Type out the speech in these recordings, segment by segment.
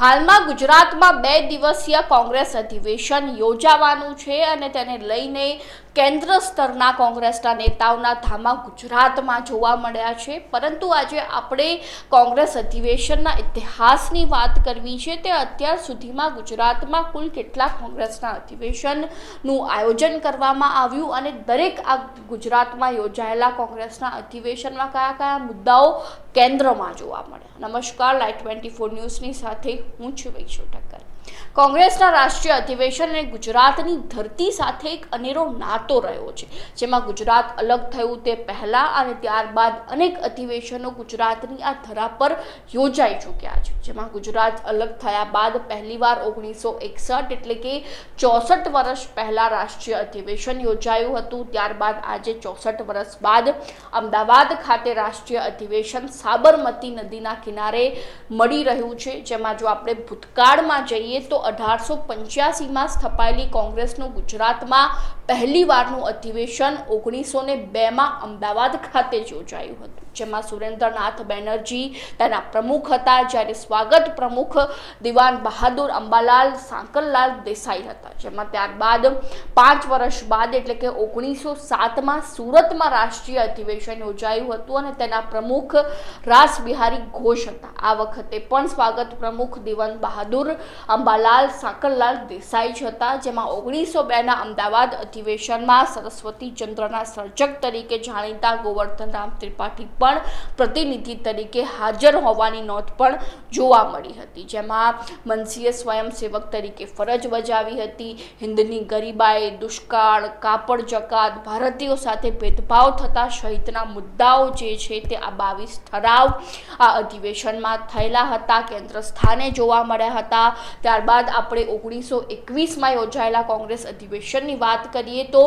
હાલમાં ગુજરાતમાં બે દિવસીય કોંગ્રેસ અધિવેશન યોજાવાનું છે અને તેને લઈને કેન્દ્ર સ્તરના કોંગ્રેસના નેતાઓના ધામા ગુજરાતમાં જોવા મળ્યા છે. પરંતુ આજે આપણે કોંગ્રેસ અધિવેશનના ઇતિહાસની વાત કરવી છે તે અત્યાર સુધીમાં ગુજરાતમાં કુલ કેટલા કોંગ્રેસના અધિવેશનનું આયોજન કરવામાં આવ્યું અને દરેક આ ગુજરાતમાં યોજાયેલા કોંગ્રેસના અધિવેશનમાં કયા કયા મુદ્દાઓ કેન્દ્રમાં જોવા મળ્યા. નમસ્કાર લાઈટ ટ્વેન્ટી ફોર ન્યૂઝની સાથે હું છું વૈશ્વ ઠક્કર. કોંગ્રેસના રાષ્ટ્રીય અધિવેશન અને ગુજરાતની ધરતી સાથે એક અનેરો નાતો રહ્યો છે, જેમાં ગુજરાત અલગ થયું તે પહેલાં અને ત્યારબાદ અનેક અધિવેશનો ગુજરાતની આ ધરા પર યોજાઈ ચૂક્યા છે, જેમાં ગુજરાત અલગ થયા બાદ પહેલીવાર ઓગણીસો એકસઠ એટલે કે ચોસઠ વર્ષ પહેલાં રાષ્ટ્રીય અધિવેશન યોજાયું હતું. ત્યારબાદ આજે ચોસઠ વર્ષ બાદ અમદાવાદ ખાતે રાષ્ટ્રીય અધિવેશન સાબરમતી નદીના કિનારે મળી રહ્યું છે, જેમાં જો આપણે ભૂતકાળમાં જઈએ તો અઢારસો પંચ્યાસીમાં સ્થપાયેલી કોંગ્રેસનું ગુજરાતમાં પહેલીવારનું અધિવેશન ઓગણીસો ને બેમાં અમદાવાદ ખાતે યોજાયું હતું, જેમાં સુરેન્દ્રનાથ બેનર્જી તેના પ્રમુખ હતા, જ્યારે સ્વાગત પ્રમુખ દિવાન બહાદુર અંબાલાલ સાંકરલાલ દેસાઈ હતા, જેમાં ત્યારબાદ પાંચ વર્ષ બાદ એટલે કે ઓગણીસો સાતમાં સુરતમાં રાષ્ટ્રીય અધિવેશન યોજાયું હતું અને તેના પ્રમુખ રાસ બિહારી ઘોષ હતા. આ વખતે પણ સ્વાગત પ્રમુખ દિવાન બહાદુર અંબાલાલ સાંકરલાલ દેસાઈ જ હતા, જેમાં ઓગણીસો બેના અમદાવાદ અધિવેશનમાં સરસ્વતી ચંદ્રના સર્જક તરીકે જાણીતા ગોવર્ધન રામ ત્રિપાઠી પણ પ્રતિનિધિ તરીકે હાજર હોવાની નોંધ પણ જોવા મળી હતી. જેમાં મનસીએ સ્વયંસેવક તરીકે ફરજ બજાવી હતી. હિન્દની ગરીબાઈ દુષ્કાળ, કાપડ જકાત, ભારતીયો સાથે ભેદભાવ થતા સહિતના મુદ્દાઓ જે છે તે આ બાવીસ ઠરાવ આ અધિવેશનમાં થયેલા હતા, કેન્દ્ર સ્થાને જોવા મળ્યા હતા. ત્યારબાદ આપણે ઓગણીસો એકવીસમાં યોજાયેલા કોંગ્રેસ અધિવેશનની વાત કરીએ તો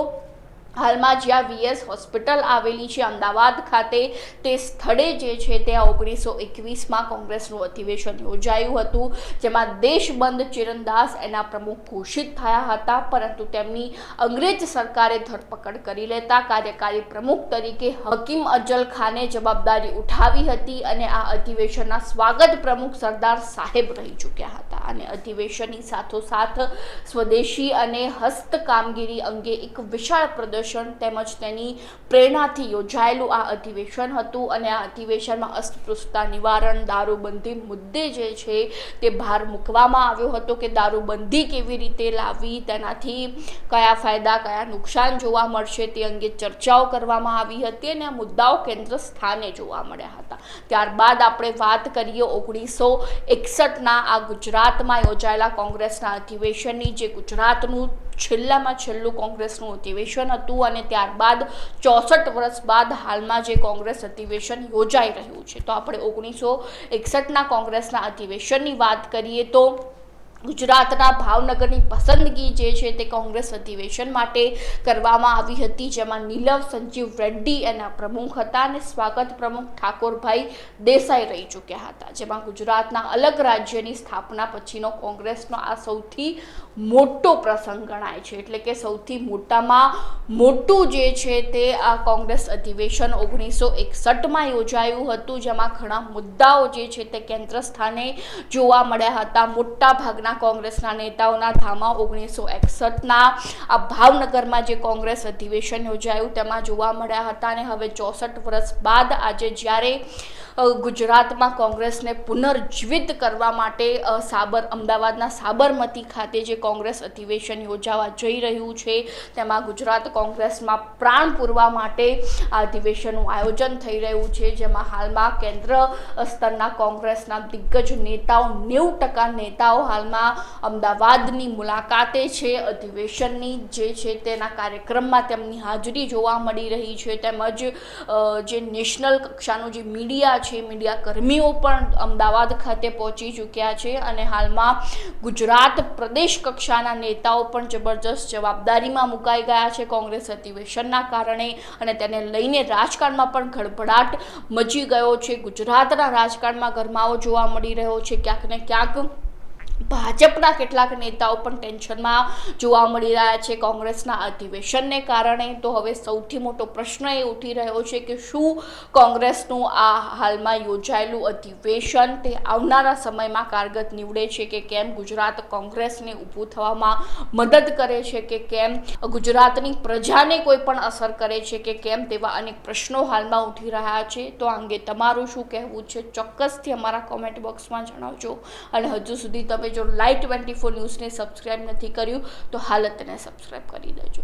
હાલમાં જ્યાં વીએસ હોસ્પિટલ આવેલી છે, અમદાવાદ ખાતે, તે સ્થળે જે છે તે ઓગણીસો એકવીસમાં કોંગ્રેસનું અધિવેશન યોજાયું હતું, જેમાં દેશબંધ ચિરનદાસ એના પ્રમુખ ઘોષિત થયા હતા, પરંતુ તેમની અંગ્રેજ સરકારે ધરપકડ કરી લેતા કાર્યકારી પ્રમુખ તરીકે હકીમ અજલ ખાને જવાબદારી ઉઠાવી હતી અને આ અધિવેશનના સ્વાગત પ્રમુખ સરદાર સાહેબ રહી ચૂક્યા હતા. અને અધિવેશનની સાથોસાથ સ્વદેશી અને હસ્ત કામગીરી અંગે એક વિશાળ પ્રદર્શન તેમજ તેની પ્રેરણાથી યોજાયેલું આ અધિવેશન હતું અને આ અધિવેશનમાં અસ્પૃશ્યતા નિવારણ દારૂબંધી મુદ્દે જે છે તે ભાર મૂકવામાં આવ્યો હતો કે દારૂબંધી કેવી રીતે લાવવી, તેનાથી કયા ફાયદા, કયા નુકસાન જોવા મળશે તે અંગે ચર્ચાઓ કરવામાં આવી હતી અને આ મુદ્દાઓ કેન્દ્ર સ્થાને જોવા મળ્યા હતા. ત્યારબાદ આપણે વાત કરીએ ઓગણીસો એકસઠના આ ગુજરાતમાં યોજાયેલા કોંગ્રેસના અધિવેશનની જે ગુજરાતનું છેલ્લામાં છેલ્લું કોંગ્રેસનું અધિવેશન હતું અને ત્યારબાદ ચોસઠ વર્ષ બાદ હાલમાં જે કોંગ્રેસ અધિવેશન યોજાઈ રહ્યું છે. તો આપણે ઓગણીસો એકસઠના કોંગ્રેસના અધિવેશનની વાત કરીએ તો ગુજરાતના ભાવનગરની પસંદગી જે છે તે કોંગ્રેસ અધિવેશન માટે કરવામાં આવી હતી, જેમાં નીલવ સંજીવ રેડ્ડી એના પ્રમુખ હતા અને સ્વાગત પ્રમુખ ઠાકોરભાઈ દેસાઈ રહી ચૂક્યા હતા, જેમાં ગુજરાતના અલગ રાજ્યની સ્થાપના પછીનો કોંગ્રેસનો આ સૌથી મોટો પ્રસંગ ગણાય છે. એટલે કે સૌથી મોટામાં મોટું જે છે તે આ કોંગ્રેસ અધિવેશન ઓગણીસો એકસઠમાં યોજાયું હતું, જેમાં ઘણા મુદ્દાઓ જે છે તે કેન્દ્ર સ્થાને જોવા મળ્યા હતા. મોટા ભાગના કોંગ્રેસના નેતાઓના ધામા ઓગણીસો એકસઠના. આ ભાવનગરમાં જે કોંગ્રેસ અધિવેશન યોજાયું, તેમાં જોવા મળ્યા હતા અને હવે ચોસઠ વર્ષ બાદ આજે જ્યારે ગુજરાતમાં કોંગ્રેસને પુનર્જીવિત કરવા માટે સાબર, અમદાવાદના સાબરમતી ખાતે જે કોંગ્રેસ અધિવેશન યોજાવા જઈ રહ્યું છે, તેમાં ગુજરાત કોંગ્રેસમાં પ્રાણ પૂરવા માટે આ અધિવેશનનું આયોજન થઈ રહ્યું છે, જેમાં હાલમાં કેન્દ્ર સ્તરના કોંગ્રેસના દિગ્ગજ નેતાઓ, નેવું ટકા નેતાઓ હાલમાં અમદાવાદની મુલાકાતે છે. અધિવેશનની જે છે તેના કાર્યક્રમમાં તેમની હાજરી જોવા મળી રહી છે. તેમજ જે નેશનલ કક્ષાનું જે મીડિયા છે. મીડિયા કર્મીઓ પણ અમદાવાદ ખાતે પહોંચી ચૂક્યા છે અને હાલમાં ગુજરાત પ્રદેશ કક્ષાના નેતાઓ પણ જબરજસ્ત જવાબદારીમાં મુકાઈ ગયા છે કોંગ્રેસ અધિવેશનના કારણે અને તેને લઈને રાજકારણમાં પણ ગડબડાટ મચી ગયો છે. ગુજરાતના રાજકારણમાં ગરમાવો જોવા મળી રહ્યો છે. ક્યાંક ને ક્યાંક ભાજપના કેટલાક નેતાઓ પણ ટેન્શનમાં જોવા મળી રહ્યા છે કોંગ્રેસના અધિવેશનને કારણે. તો હવે સૌથી મોટો પ્રશ્ન એ ઉઠી રહ્યો છે કે શું કોંગ્રેસનું આ હાલમાં યોજાયેલું અધિવેશન તે આવનારા સમયમાં કારગત નીવડે છે કે કેમ ગુજરાત કોંગ્રેસને ઊભું થવામાં મદદ કરે છે કે કેમ ગુજરાતની પ્રજાને કોઈ પણ અસર કરે છે કે કેમ તેવા અનેક પ્રશ્નો હાલમાં ઉઠી રહ્યા છે. તો આ અંગે તમારું શું કહેવું છે? ચોક્કસથી અમારા કોમેન્ટ બોક્સમાં જણાવજો. અને હજુ સુધી તમે જો લાઈવ ટ્વેન્ટી ફોર ન્યૂઝને સબસ્ક્રાઈબ નથી કર્યું તો હાલ તેને સબસ્ક્રાઈબ કરી દેજો.